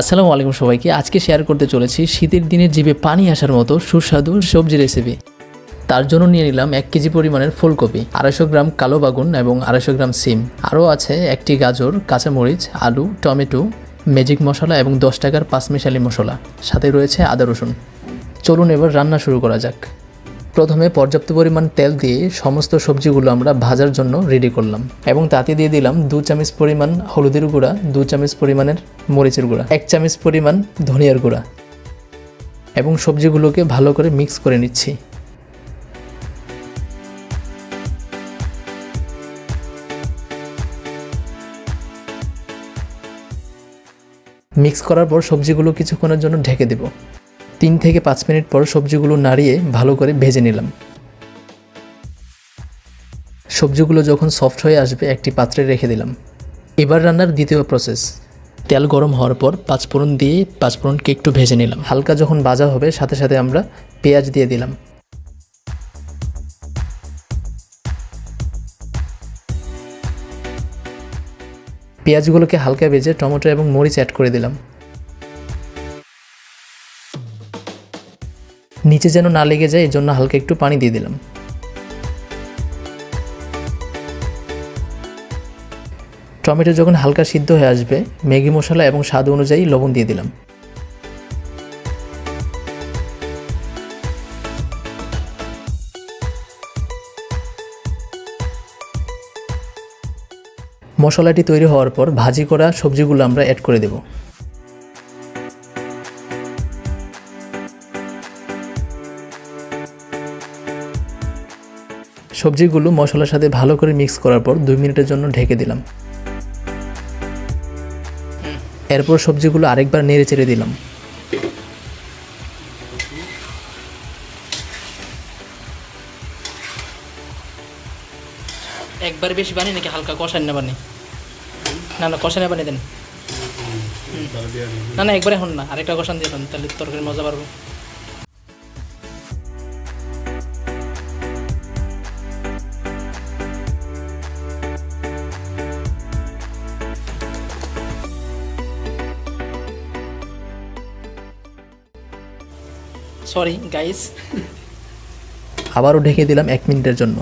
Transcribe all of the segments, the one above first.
আসসালামু আলাইকুম সবাইকে। আজকে শেয়ার করতে চলেছি শীতের দিনে জিভে পানি আসার মতো সুস্বাদু সবজি রেসিপি তার জন্য নিয়ে নিলাম এক কেজি পরিমাণের ফুলকপি, আড়াইশো গ্রাম কালো বাগুন এবং আড়াইশো গ্রাম সিম। আরও আছে একটি গাজর, কাঁচামরিচ, আলু, টমেটো ম্যাজিক মশলা এবং দশ টাকার পাঁচমিশালি মশলা। সাথে রয়েছে আদা রসুন। চলুন এবার রান্না শুরু করা যাক। প্রথমে পর্যাপ্ত পরিমাণ তেল দিয়ে সমস্ত সবজিগুলো আমরা ভাজার জন্য রেডি করলাম এবং তাতে দিয়ে দিলাম দু চামচ পরিমাণ হলুদের গুঁড়া, দু চামচ পরিমাণের মরিচের গুঁড়া, এক চামচ পরিমাণ ধনিয়ার গুঁড়া এবং সবজিগুলোকে ভালো করে মিক্স করে নিচ্ছি। মিক্স করার পর সবজিগুলো কিছুক্ষণের জন্য ঢেকে দেব। তিন থেকে পাঁচ মিনিট পর সবজিগুলো নাড়িয়ে ভালো করে ভেজে নিলাম। সবজিগুলো যখন সফট হয়ে আসবে, একটি পাত্রে রেখে দিলাম। এবার রান্নার দ্বিতীয় প্রসেস। তেল গরম হওয়ার পর পাঁচফোড়ন দিয়ে পাঁচফোড়নকে একটু ভেজে নিলাম। হালকা যখন ভাজা হবে, সাথে সাথে আমরা পেঁয়াজ দিয়ে দিলাম। পেঁয়াজগুলোকে হালকা ভেজে টমেটো এবং মরিচ অ্যাড করে দিলাম। নিচে যেন না লেগে যায় এই জন্য হালকা একটু পানি দিয়ে দিলাম। টমেটো যখন হালকা সিদ্ধ হয়ে আসবে, ম্যাগি মশলা এবং স্বাদ অনুযায়ী লবণ দিয়ে দিলাম। মশলাটি তৈরি হওয়ার পর ভাজি করা সবজিগুলো আমরা অ্যাড করে দেব। সবজিগুলো মশলার সাথে ভালো করে মিক্স করার পর দুই মিনিটের জন্য ঢেকে দিলাম। এরপর সবজিগুলো আরেকবার নেড়ে চেড়ে দিলাম। একবার বেশি বানি নাকি হালকা কষান না বানি? না না কষানে বানিয়ে দেন। না না, একবার এখন না, আরেকটা কষান দিয়ে দেন, তাহলে তরকারি মজা পারব সরি গাইস আবারও ঢেকে দিলাম এক মিনিটের জন্য।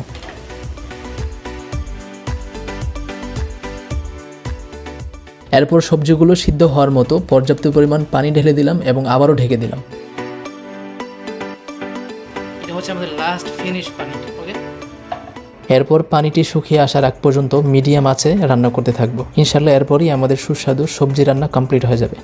এরপর সবজিগুলো সিদ্ধ হওয়ার মতো পর্যাপ্ত পরিমাণ পানি ঢেলে দিলাম এবং আবারও ঢেকে দিলাম। এটা হচ্ছে আমাদের লাস্ট ফিনিশ পানি ওকে এরপর পানিটি শুকিয়ে আসার আগ পর্যন্ত মিডিয়াম আছে রান্না করতে থাকব। ইনশাল্লাহ এরপরই আমাদের সুস্বাদু সবজি রান্না কমপ্লিট হয়ে যাবে।